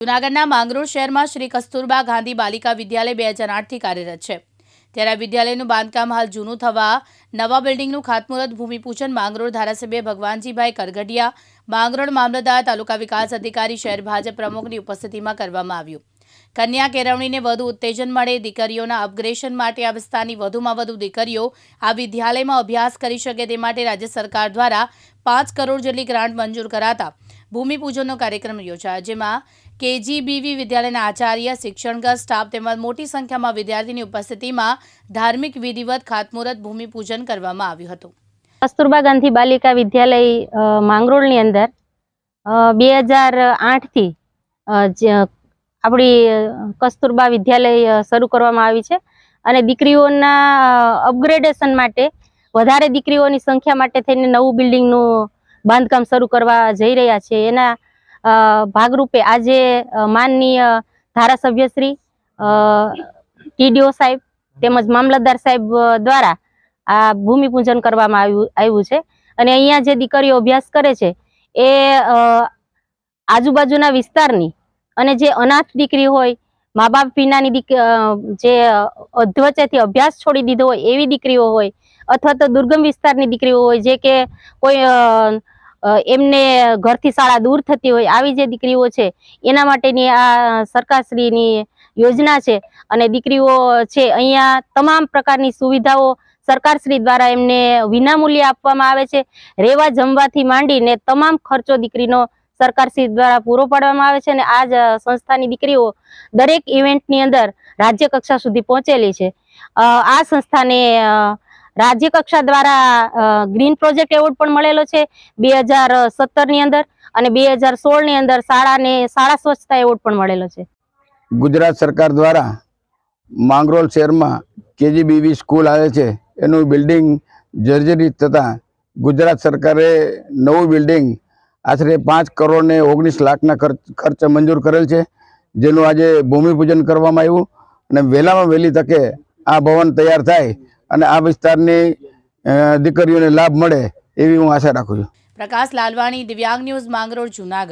જૂનાગઢના માંગરોળ શહેરમાં શ્રી કસ્તુરબા ગાંધી બાલિકા વિદ્યાલય બે હજાર આઠથી કાર્યરત છે. ત્યારે આ વિદ્યાલયનું બાંધકામ હાલ જૂનું થવા નવા બિલ્ડિંગનું ખાતમુહૂર્ત, ભૂમિપૂજન માંગરોળ ધારાસભ્ય ભગવાનજીભાઈ કરગડિયા, માંગરોળ મામલતદાર, તાલુકા વિકાસ અધિકારી, શહેર ભાજપ પ્રમુખની ઉપસ્થિતિમાં કરવામાં આવ્યું. કન્યા કેળવણીને વધુ ઉત્તેજન મળે, દીકરીઓના અપગ્રેશન માટે આ વિસ્તારની વધુમાં વધુ દીકરીઓ આ વિદ્યાલયમાં અભ્યાસ કરી શકે તે માટે રાજ્ય સરકાર દ્વારા પાંચ કરોડ જેટલી ગ્રાન્ટ મંજૂર કરાતા ભૂમિપૂજનનો કાર્યક્રમ યોજાયો, જેમાં કેજીબીવી વિદ્યાલયના આચાર્ય શિક્ષણગત સ્ટાફ તેમજ મોટી સંખ્યામાં વિદ્યાર્થીની ઉપસ્થિતિમાં ધાર્મિક વિધિવત ખાતમુહૂર્ત, ભૂમિપૂજન કરવામાં આવ્યું હતું. કસ્તુરબા ગાંધી બાલિકા વિદ્યાલય માંગરોળની અંદર બે હજાર આઠથી આપણી કસ્તુરબા વિદ્યાલય શરૂ કરવામાં આવી છે અને દીકરીઓના અપગ્રેડેશન માટે, વધારે દીકરીઓની સંખ્યા માટે થઈને નવું બિલ્ડિંગનું બાંધકામ શરૂ કરવા જઈ રહ્યા છે. એના ભાગરૂપે આજે માનનીય ધારાસભ્યશ્રી ટીડીઓ સાહેબ તેમજ મામલતદાર સાહેબ દ્વારા આ ભૂમિપૂજન કરવામાં આવ્યું આવ્યું છે. અને અહીંયા જે દીકરીઓ અભ્યાસ કરે છે, એ આજુબાજુના વિસ્તારની અને જે અનાથ દીકરી હોય મા બાપ વિનાની દીક જે અધવચ્ચેથી અભ્યાસ છોડી દીધો હોય એવી દીકરીઓ હોય, અથવા તો દુર્ગમ વિસ્તારની દીકરીઓ હોય, જે કે કોઈ એમને ઘરથી શાળા દૂર થતી હોય આવી જે દીકરીઓ છે, એના માટેની આ સરકારશ્રીની યોજના છે અને દીકરીઓ છે, અહીંયા તમામ પ્રકારની સુવિધાઓ સરકારશ્રી દ્વારા એમને વિનામૂલ્યે આપવામાં આવે છે. રહેવા જમવાથી માંડીને તમામ ખર્ચો દીકરીનો સરકારશ્રી દ્વારા પૂરો પાડવામાં આવે છે અને આ જ સંસ્થાની દીકરીઓ દરેક ઇવેન્ટની અંદર રાજ્ય કક્ષા સુધી પહોંચેલી છે. આ સંસ્થાને રાજ્ય કક્ષા દ્વારા ગ્રીન પ્રોજેક્ટ એવોર્ડ પણ મળેલો છે બે હજાર સત્તરની અંદર અને બે હજાર સોળની અંદર શાળાને, શાળા સ્વચ્છતા એવોર્ડ પણ મળેલો છે. ગુજરાત સરકાર દ્વારા માંગરોલ શહેરમાં કેજીબીવી સ્કૂલ આવે છે. એનું બિલ્ડિંગ જર્જરિત થતાં ગુજરાત સરકારે નવું બિલ્ડિંગ આશરે પાંચ કરોડ ને ઓગણીસ લાખના ખર્ચ મંજૂર કરેલ છે, જેનું આજે ભૂમિપૂજન કરવામાં આવ્યું. અને વહેલામાં વહેલી તકે આ ભવન તૈયાર થાય અને આ વિસ્તારની દીકરીઓને લાભ મળે એવી હું આશા રાખું છું. પ્રકાશ લાલવાણી, દિવ્યાંગ ન્યૂઝ માંગરોળ, જૂનાગઢ.